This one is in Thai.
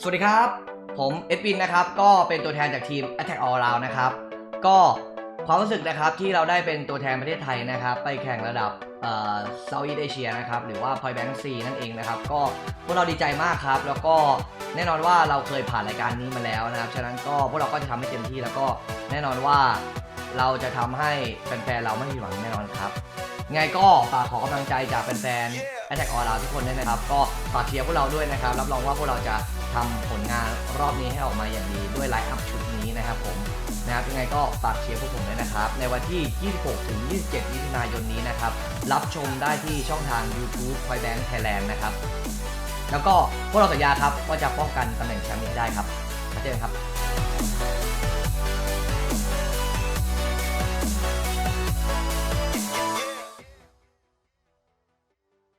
สวัสดีครับ ผมเอ็ดวินนะครับ ก็เป็นตัวแทนจากทีม Attack All Round นะครับ ก็ความรู้สึกนะครับที่เราได้เป็นตัวแทนประเทศไทยนะครับ ไปแข่งระดับเอ่อ Southeast Asia นะครับ หรือว่า Point Bank C นั่นเองนะครับ ก็พวกเราดีใจมากครับ แล้วก็แน่นอนว่าเราเคยผ่านรายการนี้มาแล้วนะครับ ฉะนั้นก็พวกเราก็จะทำให้เต็มที่แล้วก็แน่นอนว่าเราจะทำให้แฟนๆเราไม่ผิดหวังแน่นอนครับ ไงก็ฝากขอกำลังใจจากแฟนๆ Attack All Round ทุกคนด้วยนะครับ ก็ฝากเชียร์พวกเราด้วยนะครับ รับรองว่าพวกเราจะทำผลงานรอบนี้ให้ออกมาอย่างดีด้วยไลฟ์อัพชุดนี้นะครับผมนะครับยังไงก็ฝากเชียร์พวกผมด้วยนะครับ ในวันที่ 26 ถึง 27 มิถุนายนนี้นะครับ รับชมได้ที่ช่องทาง YouTube Point Bank Thailand นะครับ แล้วก็พวกเราสัญญาครับว่าจะป้องกันตำแหน่งแชมป์นี้ให้ได้ครับมาเจอกันครับ